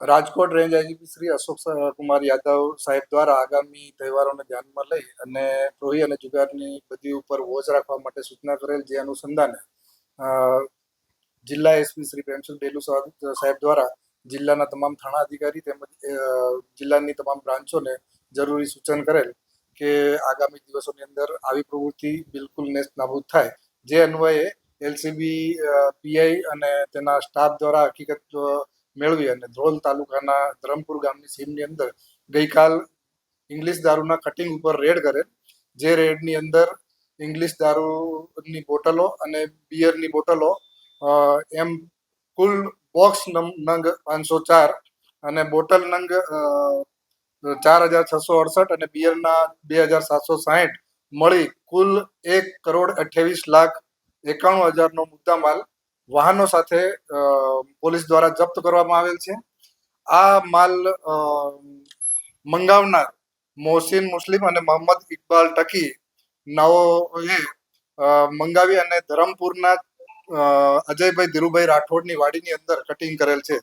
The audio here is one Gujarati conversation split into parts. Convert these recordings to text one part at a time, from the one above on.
રાજકોટ રેન્જ આઈજીપી શ્રી અશોક કુમાર યાદવ સાહેબ દ્વારા આગામી તહેવારોને ધ્યાનમાં લઈ અને પ્રોહી અને જુગારની બધી ઉપર વોચ રાખવા માટે સૂચના કરેલ જે અનુસંધાને જિલ્લા એસપી શ્રી પ્રેમચંદ ડેલુ સાહેબ દ્વારા જિલ્લાના તમામ થાણા અધિકારી તેમજ જિલ્લાની તમામ બ્રાન્ચોને જરૂરી સૂચન કરેલ કે આગામી દિવસોની અંદર આવી પ્રવૃત્તિ બિલકુલ નેસ્ત નાબૂદ થાય. જે અન્વયે એલસીબી પીઆઈ અને તેના સ્ટાફ દ્વારા હકીકત મેળવી અને ધ્રોલ તાલુકાના ધરમપુર ગામની સીમની અંદર ગઈકાલ ઇંગ્લિશ દારૂના કટિંગ ઉપર રેડ કરે, જે રેડની અંદર ઇંગ્લિશ દારૂની બોટલો અને બિયરની બોટલો એમ કુલ બોક્સ નંગ પાંચસો ચાર અને બોટલ નંગ ચાર હજાર છસો અડસઠ અને બિયરના બે હજાર સાતસો સાહીઠ મળી કુલ એક કરોડ અઠ્યાવીસ લાખ એકાણું હજારનો મુદ્દામાલ વાહનો સાથે પોલીસ દ્વારા જપ્ત કરવામાં આવેલ છે. આ માલ મંગાવનાર મોહસિન મુસ્લિમ અને મોહમ્મદ ઇકબાલ ટકી નાઓએ મંગાવી અને ધરમપુરના અજયભાઈ ધીરુભાઈ રાઠોડની વાડીની અંદર કટિંગ કરેલ છે.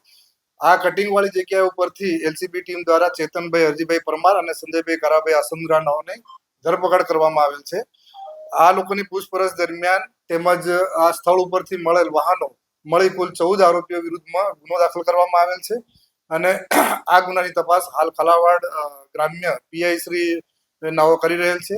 આ કટિંગ વાળી જગ્યા ઉપરથી એલસીબી ટીમ દ્વારા ચેતનભાઈ હરજીભાઈ પરમાર અને સંજયભાઈ કરાભાઈ આસંદ્રા નાઓને ધરપકડ કરવામાં આવેલ છે. આ લોકોની પૂછપરછ દરમિયાન તેમજ આ સ્થળ ઉપરથી મળેલ વાહનો, મળી કુલ ચૌદ આરોપીઓ વિરુદ્ધમાં ગુનો દાખલ કરવામાં આવેલ છે. અને આ ગુનાની તપાસ હાલ ખલાવાડ ગ્રામ્ય પીઆઈ શ્રી નાઓ કરી રહેલ છે.